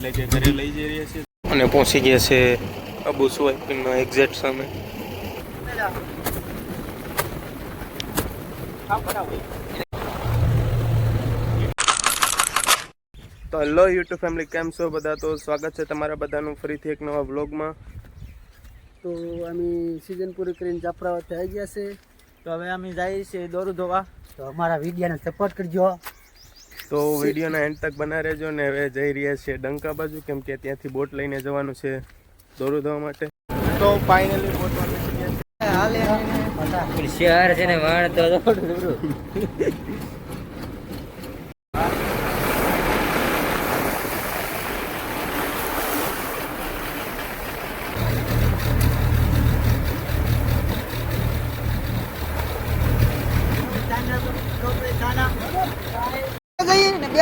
એટલે કે ઘરે લઈ જઈ રહ્યા છીએ અને પહોંચી ગયા છે અબુ સુવાઈપિનના એક્ઝેક્ટ સામે. તો હેલો યુટ્યુબ ફેમિલી કેમ છો બધા? તો સ્વાગત છે તમારા બધાનું ફરીથી એક નવા વ્લોગમાં તો અમે સિઝન પૂરી કરીને જાફરાવાદ આવી ગયા છે. તો હવે અમે જઈએ છીએ દોરું ધોવા. તો અમારા વિડીયાને સપોર્ટ કરજો. તો વિડીયોના એન્ડ તક બના રહેજો ને હવે જઈ રહ્યા છે ડંકા બાજુ કેમ કે ત્યાંથી બોટ લઈને જવાનું છે દોરું ધોવા માટે. તો ફાઇનલી બોટમાં બેસી ગયા છે. શહેર છે ને વાણ તો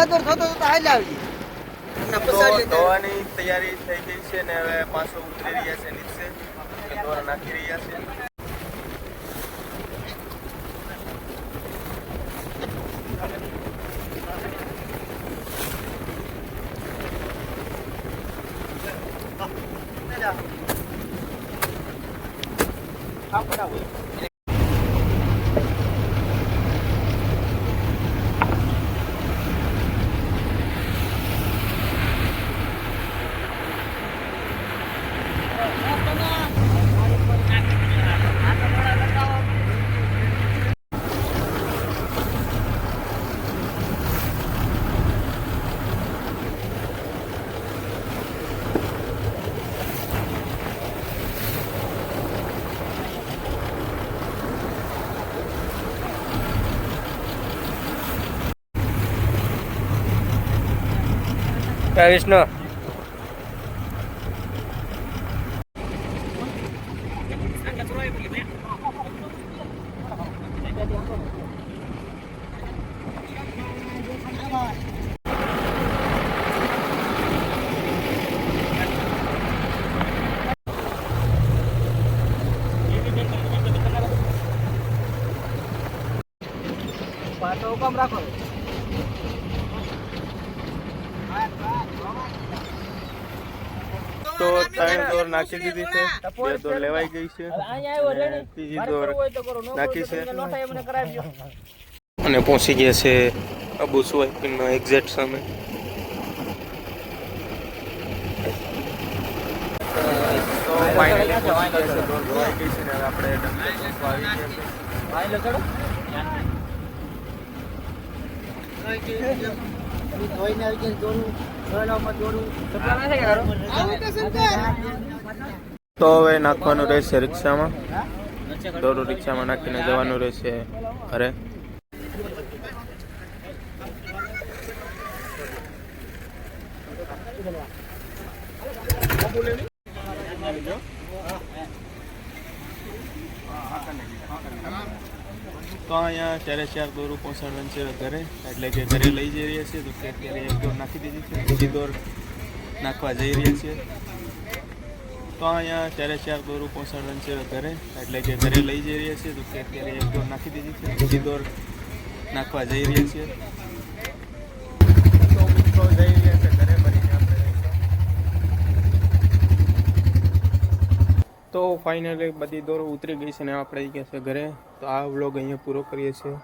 દોરું દોરું બે દોર થતો તો હાલ આવી ધોવાની તૈયારી થઈ ગઈ છે ને હવે પાછો ઉતરી રહ્યા છે નીચે. દોરા નાખી રહ્યા છે. વિષ્ણુ પાટો કામ રાખો. તો ત્રણ દોર નાખી દીધી છે. બે દોર લેવાઈ ગઈ છે. અને ત્રીજી દોર નાખી છે. અને પહોંચી ગયા છે અબુ સુવાઈપિનના એક્ઝેક્ટ સામે. આપણે તો હવે નાખવાનું રહેશે રિક્ષામાં. દોરો રિક્ષામાં નાખીને જવાનું રહેશે ઘરે. તો અહીંયા ચારે ચાર દોરું પહોંચાડવાનું છે ઘરે. એટલે કે ઘરે લઈ જઈ રહ્યા છીએ તો કે અત્યારે એક દોર નાખી દીધી છે. બીજી દોર નાખવા જઈ રહ્યા છીએ તો અહીંયા ચારે ચાર દોરું પહોંચાડવાનું છે ઘરે. એટલે કે ઘરે લઈ જઈ રહ્યા છીએ તો કે અત્યારે એક દોર નાખી દીધી છે. બીજી દોર નાખવા જઈ રહ્યા છીએ તો મિત્રો જઈ રહ્યા છે ઘરે ભરીને આપણે તો ફાઇનલી બધી દોરો ઉતરી ગઈ છે ને આપણે ગયા છે ઘરે. તો આ વ્લોગ અહીંયા પૂરો કરીએ છીએ.